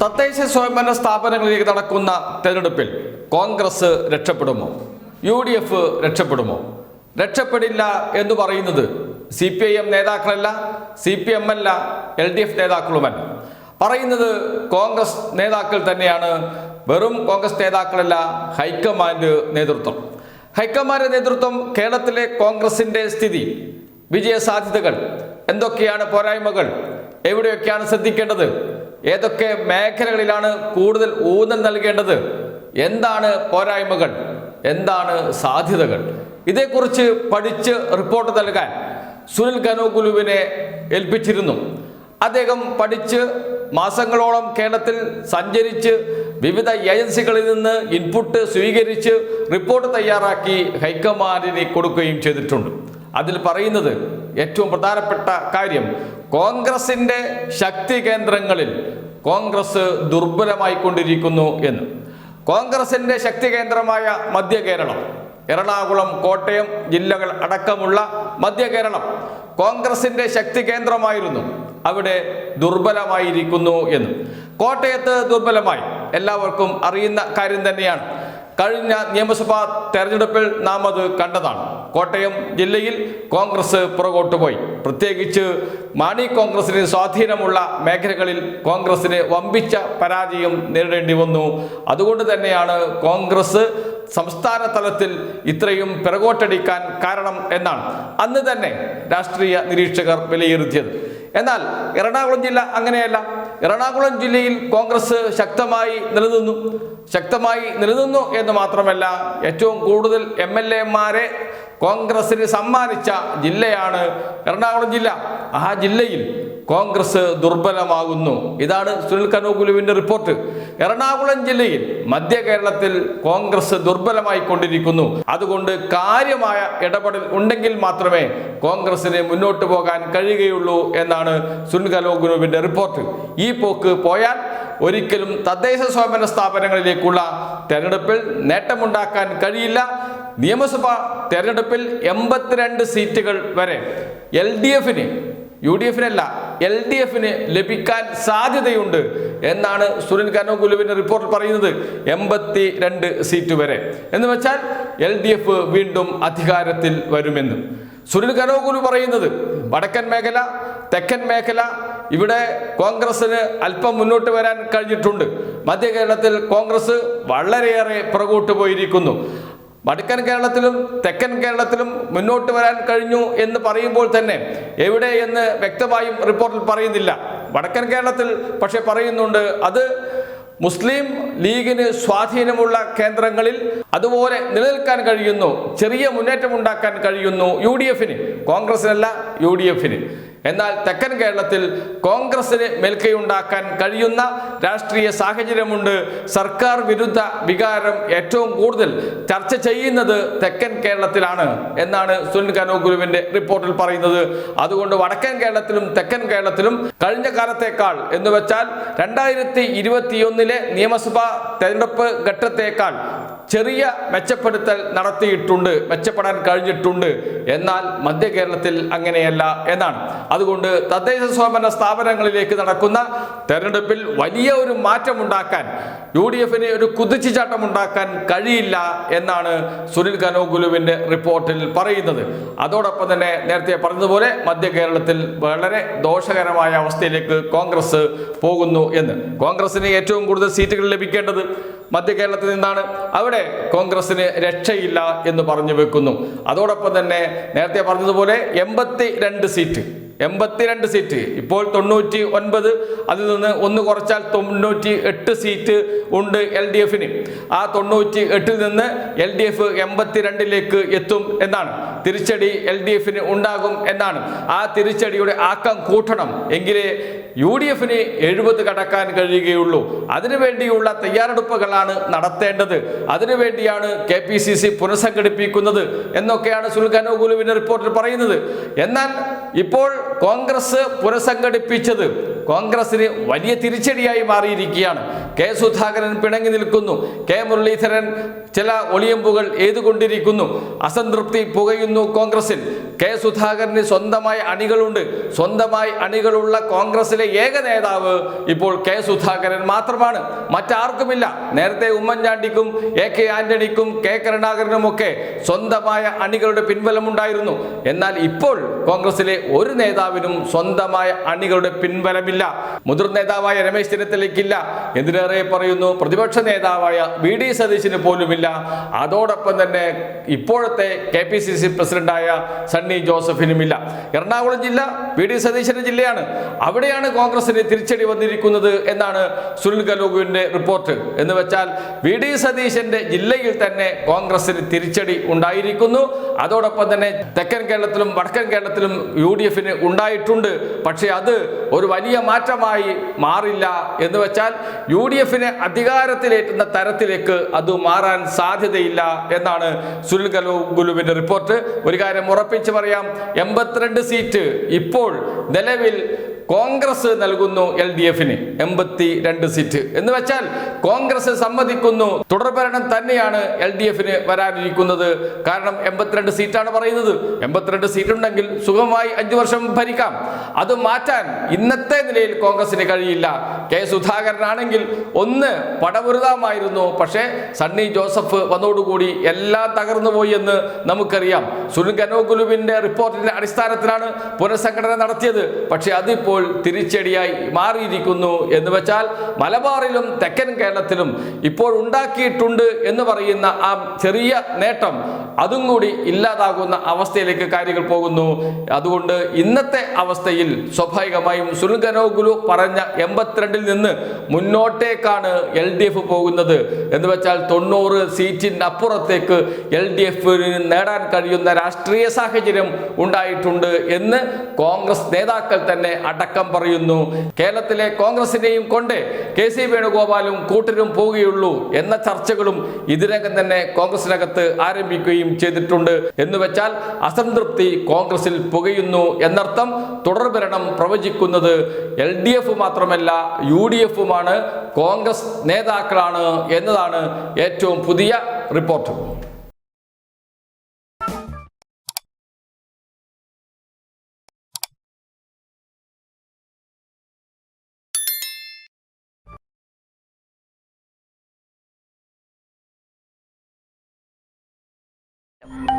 തദ്ദേശ സ്വയംഭരണ സ്ഥാപനങ്ങളിലേക്ക് നടക്കുന്ന തെരഞ്ഞെടുപ്പിൽ കോൺഗ്രസ് രക്ഷപ്പെടുമോ? യു ഡി എഫ് രക്ഷപ്പെടുമോ? രക്ഷപ്പെടില്ല എന്ന് പറയുന്നത് സി പി ഐ എം നേതാക്കളല്ല സി പി എം അല്ല എൽ ഡി എഫ് നേതാക്കളുമല്ല. പറയുന്നത് കോൺഗ്രസ് നേതാക്കൾ തന്നെയാണ് വെറും കോൺഗ്രസ് നേതാക്കളല്ല ഹൈക്കമാൻഡ് നേതൃത്വം. ഹൈക്കമാൻഡ് നേതൃത്വം കേരളത്തിലെ കോൺഗ്രസിന്റെ സ്ഥിതി വിജയ സാധ്യതകൾ എന്തൊക്കെയാണ് പോരായ്മകൾ എവിടെയൊക്കെയാണ് ശ്രദ്ധിക്കേണ്ടത്? ഏതൊക്കെ മേഖലകളിലാണ് കൂടുതൽ ഊന്നൽ നൽകേണ്ടത്? എന്താണ് പോരായ്മകൾ? എന്താണ് സാധ്യതകൾ? ഇതേക്കുറിച്ച് പഠിച്ച് റിപ്പോർട്ട് നൽകാൻ സുനിൽ കനോകുലുവിനെ ഏൽപ്പിച്ചിരുന്നു. അദ്ദേഹം പഠിച്ച് മാസങ്ങളോളം കേരളത്തിൽ സഞ്ചരിച്ച് വിവിധ ഏജൻസികളിൽ നിന്ന് ഇൻപുട്ട് സ്വീകരിച്ച് റിപ്പോർട്ട് തയ്യാറാക്കി ഹൈക്കമാൻഡിന് കൊടുക്കുകയും ചെയ്തിട്ടുണ്ട്. അതിൽ പറയുന്നത് ഏറ്റവും പ്രധാനപ്പെട്ട കാര്യം കോൺഗ്രസിന്റെ ശക്തി കേന്ദ്രങ്ങളിൽ കോൺഗ്രസ് ദുർബലമായിക്കൊണ്ടിരിക്കുന്നു എന്ന്. കോൺഗ്രസിന്റെ ശക്തി കേന്ദ്രമായ മധ്യ കേരളം എറണാകുളം കോട്ടയം ജില്ലകൾ അടക്കമുള്ള മധ്യ കേരളം കോൺഗ്രസിന്റെ ശക്തി കേന്ദ്രമായിരുന്നു. അവിടെ ദുർബലമായിരിക്കുന്നു എന്ന്. കോട്ടയത്ത് ദുർബലമായി. എല്ലാവർക്കും അറിയുന്ന കാര്യം തന്നെയാണ്. കഴിഞ്ഞ നിയമസഭാ തെരഞ്ഞെടുപ്പിൽ നാം അത് കണ്ടതാണ്. കോട്ടയം ജില്ലയിൽ കോൺഗ്രസ് പുറകോട്ട് പോയി. പ്രത്യേകിച്ച് മാണി കോൺഗ്രസിന് സ്വാധീനമുള്ള മേഖലകളിൽ കോൺഗ്രസിന് വമ്പിച്ച പരാജയം നേരിടേണ്ടി വന്നു. അതുകൊണ്ട് തന്നെയാണ് കോൺഗ്രസ് സംസ്ഥാന തലത്തിൽ ഇത്രയും പിറകോട്ടടിക്കാൻ കാരണം എന്നാണ് അന്ന് തന്നെ രാഷ്ട്രീയ നിരീക്ഷകർ വിലയിരുത്തിയത്. എന്നാൽ എറണാകുളം ജില്ല അങ്ങനെയല്ല. എറണാകുളം ജില്ലയിൽ കോൺഗ്രസ് ശക്തമായി നിലനിന്നു. ശക്തമായി നിലനിന്നു എന്ന് മാത്രമല്ല ഏറ്റവും കൂടുതൽ എം എൽ എമാരെ കോൺഗ്രസിന് സമ്മാനിച്ച ജില്ലയാണ് എറണാകുളം ജില്ല. ആ ജില്ലയിൽ കോൺഗ്രസ് ദുർബലമാകുന്നു. ഇതാണ് സുനിൽ കനോകുലുവിന്റെ റിപ്പോർട്ട്. എറണാകുളം ജില്ലയിൽ മധ്യ കേരളത്തിൽ കോൺഗ്രസ് ദുർബലമായി കൊണ്ടിരിക്കുന്നു അതുകൊണ്ട് കാര്യമായ ഇടപെടൽ ഉണ്ടെങ്കിൽ മാത്രമേ കോൺഗ്രസിന് മുന്നോട്ട് പോകാൻ കഴിയുകയുള്ളൂ എന്നാണ് സുനിൽ കനോകുലുവിന്റെ റിപ്പോർട്ട്. ഈ പോക്ക് പോയാൽ ഒരിക്കലും തദ്ദേശ സ്വയംഭരണ സ്ഥാപനങ്ങളിലേക്കുള്ള തെരഞ്ഞെടുപ്പിൽ നേട്ടമുണ്ടാക്കാൻ കഴിയില്ല. നിയമസഭാ തെരഞ്ഞെടുപ്പിൽ എൺപത്തിരണ്ട് സീറ്റുകൾ വരെ എൽ ഡി എഫിന് യു ഡി എഫിനല്ല എൽ ഡി എഫിന് ലഭിക്കാൻ സാധ്യതയുണ്ട് എന്നാണ് സുനിൽ കനോകുലുവിന്റെ റിപ്പോർട്ട് പറയുന്നത്. എൺപത്തി രണ്ട് സീറ്റ് വരെ. എന്ന് വെച്ചാൽ എൽ ഡി എഫ് വീണ്ടും അധികാരത്തിൽ വരുമെന്ന്. സുനിൽ കനോകുലു പറയുന്നത് വടക്കൻ മേഖല തെക്കൻ മേഖല ഇവിടെ കോൺഗ്രസിന് അല്പം മുന്നോട്ട് വരാൻ കഴിഞ്ഞിട്ടുണ്ട്. മധ്യ കേരളത്തിൽ കോൺഗ്രസ് വളരെയേറെ പുറകോട്ട് പോയിരിക്കുന്നു. വടക്കൻ കേരളത്തിലും തെക്കൻ കേരളത്തിലും മുന്നോട്ട് വരാൻ കഴിഞ്ഞു എന്ന് പറയുമ്പോൾ തന്നെ എവിടെ എന്ന് വ്യക്തമായും റിപ്പോർട്ടിൽ പറയുന്നില്ല. വടക്കൻ കേരളത്തിൽ പക്ഷെ പറയുന്നുണ്ട് അത് മുസ്ലിം ലീഗിന് സ്വാധീനമുള്ള കേന്ദ്രങ്ങളിൽ അതുപോലെ നിലനിൽക്കാൻ കഴിയുന്നു ചെറിയ മുന്നേറ്റം ഉണ്ടാക്കാൻ കഴിയുന്നു യു ഡി എഫിന് കോൺഗ്രസിനല്ല യു ഡി എഫിന്. എന്നാൽ തെക്കൻ കേരളത്തിൽ കോൺഗ്രസിന് മേൽക്കൈയുണ്ടാക്കാൻ കഴിയുന്ന രാഷ്ട്രീയ സാഹചര്യമുണ്ട്. സർക്കാർ വിരുദ്ധ വികാരം ഏറ്റവും കൂടുതൽ ചർച്ച ചെയ്യുന്നത് തെക്കൻ കേരളത്തിലാണ് എന്നാണ് സുനിൽ കനോഗുരുവിന്റെ റിപ്പോർട്ടിൽ പറയുന്നത്. അതുകൊണ്ട് വടക്കൻ കേരളത്തിലും തെക്കൻ കേരളത്തിലും കഴിഞ്ഞ കാലത്തേക്കാൾ എന്ന് വെച്ചാൽ രണ്ടായിരത്തി ഇരുപത്തിയൊന്നിലെ നിയമസഭാ തെരഞ്ഞെടുപ്പ് ഘട്ടത്തേക്കാൾ ചെറിയ മെച്ചപ്പെടുത്തൽ നടത്തിയിട്ടുണ്ട് മെച്ചപ്പെടാൻ കഴിഞ്ഞിട്ടുണ്ട്. എന്നാൽ മധ്യ കേരളത്തിൽ അങ്ങനെയല്ല എന്നാണ്. അതുകൊണ്ട് തദ്ദേശ സ്വയംഭരണ സ്ഥാപനങ്ങളിലേക്ക് നടക്കുന്ന തെരഞ്ഞെടുപ്പിൽ വലിയ ഒരു മാറ്റമുണ്ടാക്കാൻ യു ഡി എഫിന് ഒരു കുതിച്ചുചാട്ടം ഉണ്ടാക്കാൻ കഴിയില്ല എന്നാണ് സുനിൽ കനോഗുലുവിന്റെ റിപ്പോർട്ടിൽ പറയുന്നത്. അതോടൊപ്പം തന്നെ നേരത്തെ പറഞ്ഞതുപോലെ മധ്യ കേരളത്തിൽ വളരെ ദോഷകരമായ അവസ്ഥയിലേക്ക് കോൺഗ്രസ് പോകുന്നു എന്ന്. കോൺഗ്രസിന് ഏറ്റവും കൂടുതൽ സീറ്റുകൾ ലഭിക്കേണ്ടത് മധ്യ കേരളത്തിൽ നിന്നാണ്. അവിടെ കോൺഗ്രസിന് രക്ഷയില്ല എന്ന് പറഞ്ഞു വെക്കുന്നു. അതോടൊപ്പം തന്നെ നേരത്തെ പറഞ്ഞതുപോലെ എൺപത്തി സീറ്റ് എൺപത്തിരണ്ട് സീറ്റ്. ഇപ്പോൾ തൊണ്ണൂറ്റി ഒൻപത് അതിൽ നിന്ന് ഒന്ന് കുറച്ചാൽ തൊണ്ണൂറ്റി എട്ട് സീറ്റ് ഉണ്ട് എൽ ഡി എഫിന്. ആ തൊണ്ണൂറ്റി എട്ടിൽ നിന്ന് എൽ ഡി എഫ് എൺപത്തിരണ്ടിലേക്ക് എത്തും എന്നാണ്. തിരിച്ചടി എൽ ഡി എഫിന് ഉണ്ടാകും എന്നാണ്. ആ തിരിച്ചടിയുടെ ആക്കം കൂട്ടണം എങ്കിലേ യു ഡി എഫിന് എഴുപത് കടക്കാൻ കഴിയുകയുള്ളൂ. അതിനുവേണ്ടിയുള്ള തയ്യാറെടുപ്പുകളാണ് നടത്തേണ്ടത്. അതിനുവേണ്ടിയാണ് കെ പി സി സി പുനഃസംഘടിപ്പിക്കുന്നത് എന്നൊക്കെയാണ് സുൽഖാനോഗുലുവിന്റെ റിപ്പോർട്ടിൽ പറയുന്നത്. എന്നാൽ ഇപ്പോൾ കോൺഗ്രസ് പുനഃസംഘടിപ്പിച്ചത് കോൺഗ്രസിന് വലിയ തിരിച്ചടിയായി മാറിയിരിക്കുകയാണ്. കെ സുധാകരൻ പിണങ്ങി നിൽക്കുന്നു. കെ മുരളീധരൻ ചില ഒളിയമ്പുകൾ എഴുതുകൊണ്ടിരിക്കുന്നു അസംതൃപ്തി പുകയുന്നു കോൺഗ്രസിൽ. കെ സുധാകരന് സ്വന്തമായി അണികളുണ്ട്. സ്വന്തമായി അണികളുള്ള കോൺഗ്രസിലെ ഏക നേതാവ് ഇപ്പോൾ കെ സുധാകരൻ മാത്രമാണ്. മറ്റാർക്കുമില്ല. നേരത്തെ ഉമ്മൻചാണ്ടിക്കും എ കെ ആന്റണിക്കും കെ കരുണാകരനുമൊക്കെ സ്വന്തമായ അണികളുടെ പിൻബലമുണ്ടായിരുന്നു. എന്നാൽ ഇപ്പോൾ കോൺഗ്രസിലെ ഒരു നേതാവിനും സ്വന്തമായ അണികളുടെ പിൻബലമില്ല. മുതിർന്ന നേതാവായ രമേശ് ചെന്നിത്തലയ്ക്കില്ല. എന്തിനേറെ പറയുന്നു? പ്രതിപക്ഷ നേതാവായ വി ഡി സതീശിന് പോലുമില്ല. അതോടൊപ്പം തന്നെ ഇപ്പോഴത്തെ കെ പി സി സി പ്രസിഡന്റായ സണ്ണി ജോസഫിനുമില്ല. എറണാകുളം ജില്ല വി ഡി സതീശന്റെ ജില്ലയാണ്. അവിടെയാണ് കോൺഗ്രസിന് തിരിച്ചടി വന്നിരിക്കുന്നത് എന്നാണ് സുനിൽ ഗലോഗുവിന്റെ റിപ്പോർട്ട്. എന്ന് വെച്ചാൽ വി ഡി സതീശന്റെ ജില്ലയിൽ തന്നെ കോൺഗ്രസിന് തിരിച്ചടി ഉണ്ടായിരിക്കുന്നു. അതോടൊപ്പം തന്നെ തെക്കൻ കേരളത്തിലും വടക്കൻ കേരളത്തിലും യു ഡി എഫിന് ഉണ്ടായിട്ടുണ്ട്. പക്ഷേ അത് ഒരു വലിയ മാറ്റമായി മാറില്ല എന്ന് വെച്ചാൽ യു ഡി എഫിനെ അധികാരത്തിലേറ്റുന്ന തരത്തിലേക്ക് അത് മാറാൻ സാധ്യതയില്ല എന്നാണ് സുനിൽ ഗലുവിന്റെ റിപ്പോർട്ട്. ഒരു കാര്യം ഉറപ്പിച്ച് പറയാം എൺപത്തിരണ്ട് സീറ്റ് ഇപ്പോൾ നിലവിൽ കോൺഗ്രസ് നൽകുന്നു എൽ ഡി എഫിന് എൺപത്തി രണ്ട് സീറ്റ്. എന്ന് വെച്ചാൽ കോൺഗ്രസ് സമ്മതിക്കുന്നു. തുടർഭരണം തന്നെയാണ് എൽ ഡി എഫിന് വരാനിരിക്കുന്നത്. കാരണം എൺപത്തിരണ്ട് സീറ്റാണ് പറയുന്നത്. എൺപത്തിരണ്ട് സീറ്റ് ഉണ്ടെങ്കിൽ സുഖമായി അഞ്ചു വർഷം ഭരിക്കാം. അത് മാറ്റാൻ ഇന്നത്തെ നിലയിൽ കോൺഗ്രസിന് കഴിയില്ല. കെ സുധാകരനാണെങ്കിൽ ഒന്ന് പടപുരുതാമായിരുന്നു പക്ഷേ സണ്ണി ജോസഫ് വന്നോടുകൂടി എല്ലാം തകർന്നു പോയി എന്ന് നമുക്കറിയാം. സുനിൽ ഗനോകുലുവിന്റെ റിപ്പോർട്ടിന്റെ അടിസ്ഥാനത്തിലാണ് പുനഃസംഘടന നടത്തിയത്. പക്ഷേ അതിപ്പോൾ തിരിച്ചടിയായി മാറിയിരിക്കുന്നു എന്ന് വെച്ചാൽ മലബാറിലും തെക്കൻ കേരളത്തിലും ഇപ്പോൾ ഉണ്ടാക്കിയിട്ടുണ്ട് എന്ന് പറയുന്ന ആ ചെറിയ നേട്ടം അതും കൂടി ഇല്ലാതാകുന്ന അവസ്ഥയിലേക്ക് കാര്യങ്ങൾ പോകുന്നു. അതുകൊണ്ട് ഇന്നത്തെ അവസ്ഥയിൽ സ്വാഭാവികമായും സുൽഗനോഗുലു പറഞ്ഞ എൺപത്തിരണ്ടിൽ നിന്ന് മുന്നോട്ടേക്കാണ് എൽ ഡി എഫ് പോകുന്നത്. എന്ന് വെച്ചാൽ തൊണ്ണൂറ് സീറ്റിന് അപ്പുറത്തേക്ക് എൽ ഡി എഫിന് നേടാൻ കഴിയുന്ന രാഷ്ട്രീയ സാഹചര്യം ഉണ്ടായിട്ടുണ്ട് എന്ന് കോൺഗ്രസ് നേതാക്കൾ തന്നെ അടക്കം പറയുന്നു. കേരളത്തിലെ കോൺഗ്രസിനെയും കൊണ്ട് കെ സി വേണുഗോപാലും കൂട്ടരും പോവുകയുള്ളൂ എന്ന ചർച്ചകളും ഇതിനകം തന്നെ കോൺഗ്രസിനകത്ത് ആരംഭിക്കുകയും ചെയ്തിട്ടുണ്ട്. എന്ന് വെച്ചാൽ അസംതൃപ്തി കോൺഗ്രസിൽ പുകയുന്നു എന്നർത്ഥം തുടർഭരണം പ്രവചിക്കുന്നത് എൽ ഡി എഫ് മാത്രമല്ല യു ഡി എഫുമാണ് കോൺഗ്രസ് നേതാക്കളാണ് എന്നതാണ് ഏറ്റവും പുതിയ റിപ്പോർട്ട്. you